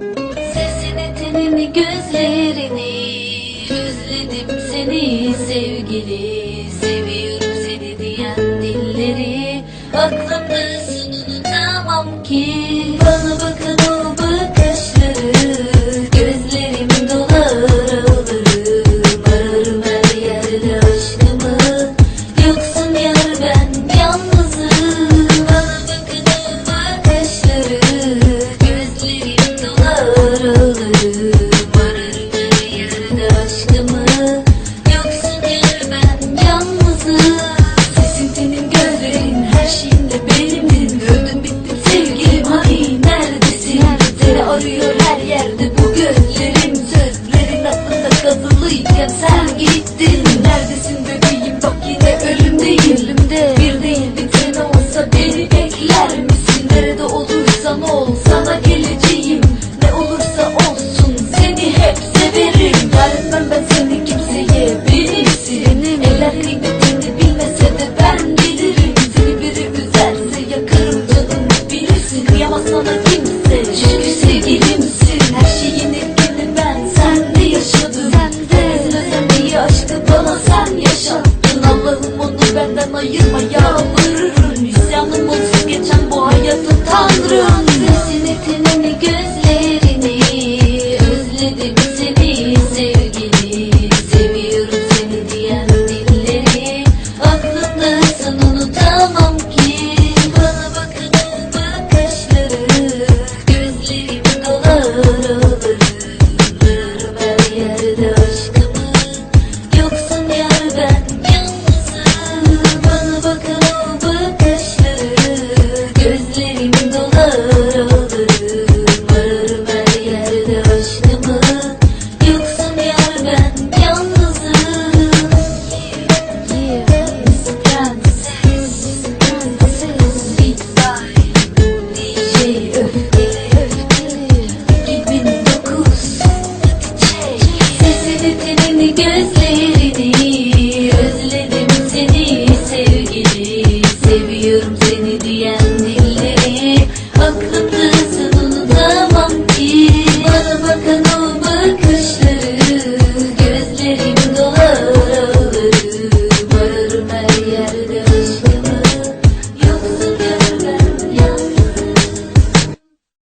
Sesini, tenini, gözlerini Özledim seni sevgili. Seviyorum seni diyen dilleri Aklımdasın unutamam ki Her yerde bu gözlerim. Sözlerin aklımda kazılıyken sen gittin. Neredesin bebeğim? Bak yine ölümdeyim. Ölümde bir değil bir sene olsa beni bekler misin? Nerede olursan ol sana geleceğim. Ne olursa olsun seni hep severim. Vermem ben seni kimseye benimsin Eller kıymetini bilmese de ben bilirim. Seni biri üzerse yakarım canımı bilirsin. Kıyamaz sana Зеленою моя